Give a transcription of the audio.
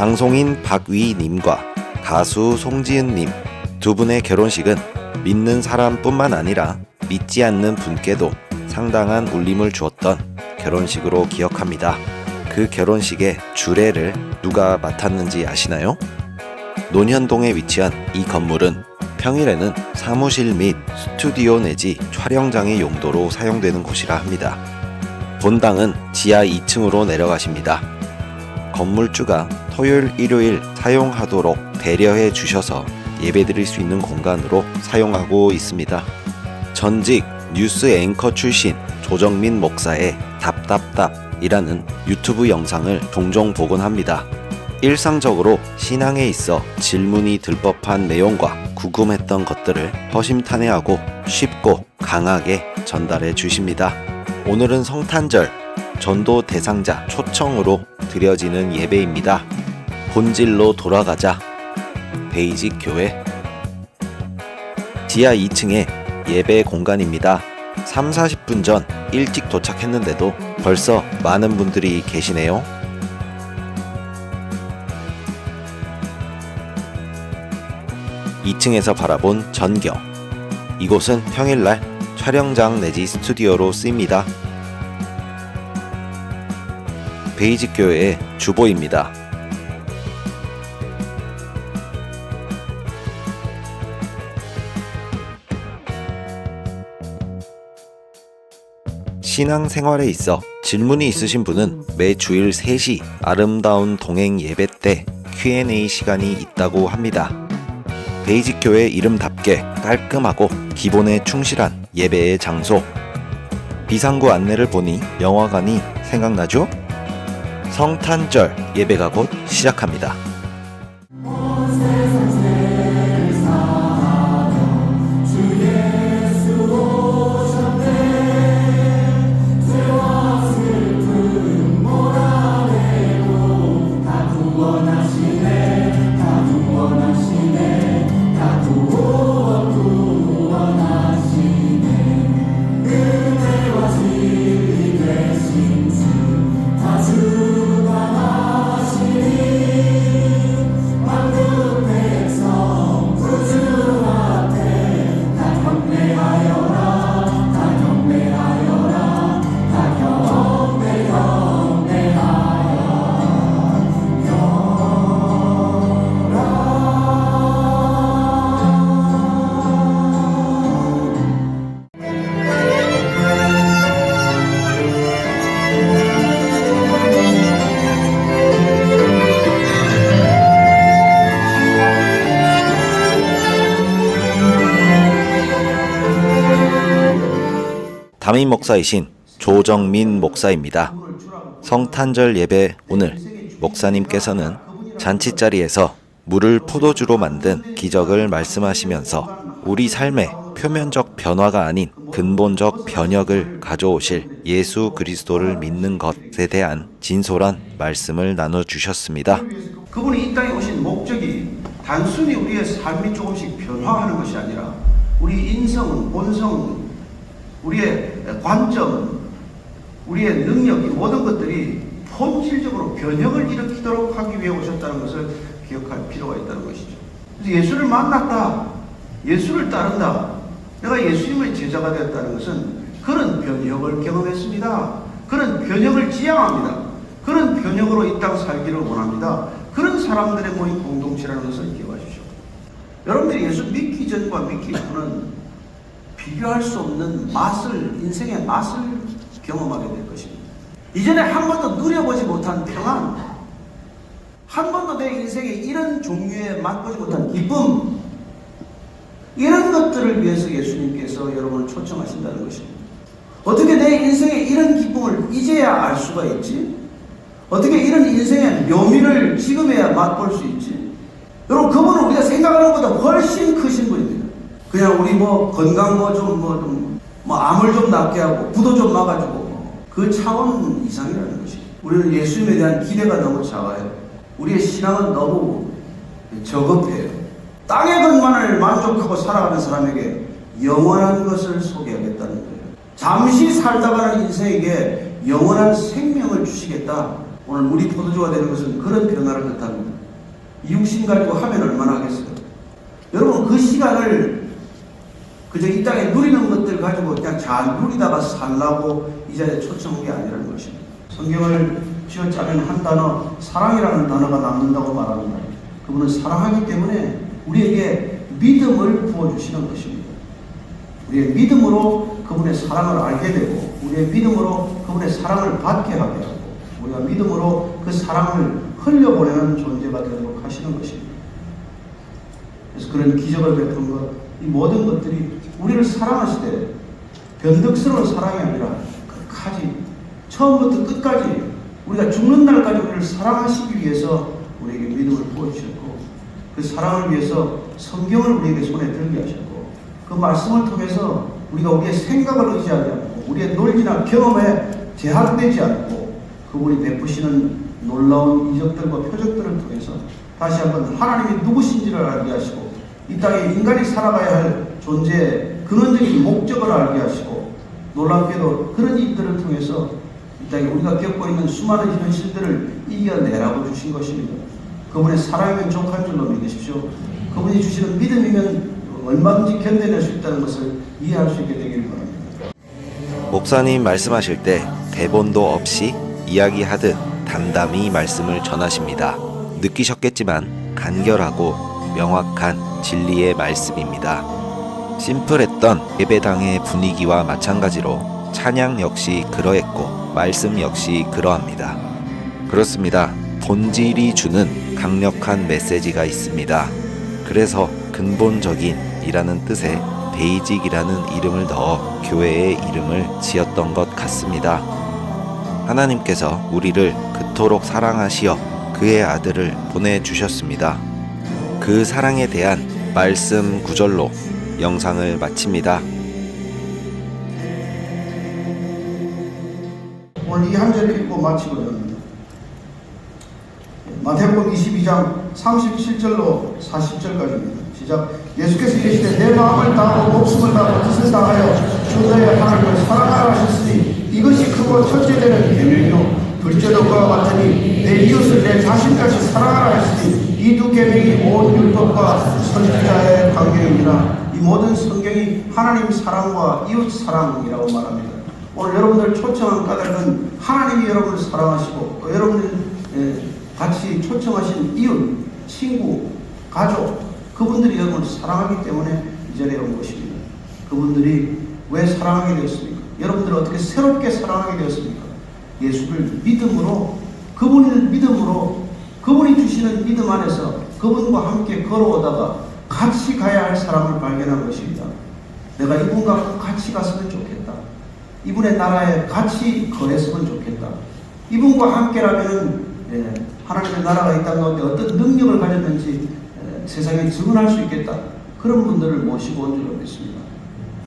방송인 박위님과 가수 송지은님 두 분의 결혼식은 믿는 사람뿐만 아니라 믿지 않는 분께도 상당한 울림을 주었던 결혼식으로 기억합니다. 그 결혼식의 주례를 누가 맡았는지 아시나요? 논현동에 위치한 이 건물은 평일에는 사무실 및 스튜디오 내지 촬영장의 용도로 사용되는 곳이라 합니다. 본당은 지하 2층으로 내려가십니다. 건물주가 토요일, 일요일 사용하도록 배려해 주셔서 예배드릴 수 있는 공간으로 사용하고 있습니다. 전직 뉴스 앵커 출신 조정민 목사의 답답답이라는 유튜브 영상을 종종 보곤 합니다. 일상적으로 신앙에 있어 질문이 들 법한 내용과 궁금했던 것들을 허심탄회하고 쉽고 강하게 전달해 주십니다. 오늘은 성탄절 전도 대상자 초청으로 드려지는 예배입니다. 본질로 돌아가자. 베이직 교회 지하 2층에 예배 공간입니다. 3, 40분 전 일찍 도착했는데도 벌써 많은 분들이 계시네요. (2 층에서 바라본 전경) 이곳은 평일날 촬영장 내지 스튜디오로 쓰입니다. 베이직 교회의 주보입니다. 신앙생활에 있어 질문이 있으신 분은 매 주일 3시 아름다운 동행 예배 때 Q&A 시간이 있다고 합니다. 베이직 교회 이름답게 깔끔하고 기본에 충실한 예배의 장소. 비상구 안내를 보니 영화관이 생각나죠? 성탄절 예배가 곧 시작합니다. 담임 목사이신 조정민 목사입니다. 성탄절 예배 오늘 목사님께서는 잔치 자리에서 물을 포도주로 만든 기적을 말씀하시면서 우리 삶의 표면적 변화가 아닌 근본적 변혁을 가져오실 예수 그리스도를 믿는 것에 대한 진솔한 말씀을 나눠 주셨습니다. 그분이 이 땅에 오신 목적이 단순히 우리의 삶이 조금씩 변화하는 것이 아니라 우리 인성은 본성, 우리의 관점, 우리의 능력 이 모든 것들이 본질적으로 변형을 일으키도록 하기 위해 오셨다는 것을 기억할 필요가 있다는 것이죠. 그래서 예수를 만났다, 예수를 따른다, 내가 예수님의 제자가 되었다는 것은 그런 변형을 경험했습니다. 그런 변형을 지향합니다. 그런 변형으로 이 땅 살기를 원합니다. 그런 사람들의 모인 공동체라는 것을 기억하십시오. 여러분들이 예수 믿기 전과 믿기 후는 비교할 수 없는 맛을, 인생의 맛을 경험하게 될 것입니다. 이전에 한 번도 누려보지 못한 평안, 한 번도 내 인생에 이런 종류의 맛보지 못한 기쁨, 이런 것들을 위해서 예수님께서 여러분을 초청하신다는 것입니다. 어떻게 내 인생에 이런 기쁨을 이제야 알 수가 있지? 어떻게 이런 인생의 묘미를 지금에야 맛볼 수 있지? 여러분, 그분은 우리가 생각하는 것보다 훨씬 크신 분입니다. 그냥 우리 뭐 건강 뭐 좀 뭐 좀 뭐 암을 좀 낫게 하고 부도 좀 막아주고 그 차원 이상이라는 것이. 우리는 예수님에 대한 기대가 너무 작아요. 우리의 신앙은 너무 저급해요. 땅의 것만을 만족하고 살아가는 사람에게 영원한 것을 소개하겠다는 거예요. 잠시 살다가는 인생에게 영원한 생명을 주시겠다. 오늘 물이 포도주가 되는 것은 그런 변화를 뜻합니다. 이육신 가지고 하면 얼마나 하겠어요? 여러분 그 시간을 그저 이 땅에 누리는 것들 가지고 그냥 잘 누리다가 살라고 이 자리에 초청한 게 아니라는 것입니다. 성경을 쥐어짜면 한 단어 사랑이라는 단어가 남는다고 말합니다. 그분은 사랑하기 때문에 우리에게 믿음을 부어주시는 것입니다. 우리의 믿음으로 그분의 사랑을 알게 되고 우리의 믿음으로 그분의 사랑을 받게 하게 하고 우리가 믿음으로 그 사랑을 흘려보내는 존재가 되도록 하시는 것입니다. 그래서 그런 기적을 베푼 것, 이 모든 것들이 우리를 사랑하시되 변덕스러운 사랑이 아니라 끝까지 처음부터 끝까지 우리가 죽는 날까지 우리를 사랑하시기 위해서 우리에게 믿음을 부어주셨고 그 사랑을 위해서 성경을 우리에게 손에 들게 하셨고 그 말씀을 통해서 우리가 우리의 생각을 의지하지 않고 우리의 논리나 경험에 제한되지 않고 그분이 베푸시는 놀라운 이적들과 표적들을 통해서 다시 한번 하나님이 누구신지를 알게 하시고 이 땅에 인간이 살아가야 할 존재의 근원적인 목적을 알게 하시고 놀랍게도 그런 일들을 통해서 이 땅에 우리가 겪고 있는 수많은 현실들을 이겨내라고 주신 것입니다. 그분의 사랑이면 족한 줄로 믿으십시오. 그분이 주시는 믿음이면 얼마든지 견뎌낼 수 있다는 것을 이해할 수 있게 되기를 바랍니다. 목사님 말씀하실 때 대본도 없이 이야기하듯 담담히 말씀을 전하십니다. 느끼셨겠지만 간결하고 명확한 진리의 말씀입니다. 심플했던 예배당의 분위기와 마찬가지로 찬양 역시 그러했고 말씀 역시 그러합니다. 그렇습니다. 본질이 주는 강력한 메시지가 있습니다. 그래서 근본적인 이라는 뜻의 베이직이라는 이름을 넣어 교회의 이름을 지었던 것 같습니다. 하나님께서 우리를 그토록 사랑하시어 그의 아들을 보내주셨습니다. 그 사랑에 대한 말씀 구절로 영상을 마칩니다. 오늘 이 한 절을 읽고 합니다. 마태복음 22장 37절로 40절까지입니다. 시작. 예수께서 이르시되 내 마음을 다하고 목숨을 다하고 뜻을 다하여 주 너의 하나님을 사랑하라 하셨으니 이것이 크고 첫째 되는 계명이요 둘째도 그와 같으니 내 이웃을 내 자신같이 사랑하라 했으니 이 두 계명이 온 율법과 선지자의 관계입니다. 이 모든 성경이 하나님 사랑과 이웃 사랑이라고 말합니다. 오늘 여러분들 초청한 까닭은 하나님이 여러분을 사랑하시고 또 여러분들 예, 같이 초청하신 이웃, 친구, 가족 그분들이 여러분을 사랑하기 때문에 이 자리에 온 것입니다. 그분들이 왜 사랑하게 되었습니까? 여러분들 어떻게 새롭게 사랑하게 되었습니까? 예수를 믿음으로 그분을 믿음으로 그분이 주시는 믿음 안에서 그분과 함께 걸어오다가 같이 가야 할 사람을 발견한 것입니다. 내가 이분과 같이 갔으면 좋겠다. 이분의 나라에 같이 거했으면 좋겠다. 이분과 함께라면 예, 하나님의 나라가 이 땅 가운데 어떤 능력을 가졌는지 예, 세상에 증언할 수 있겠다. 그런 분들을 모시고 온 줄로 믿습니다.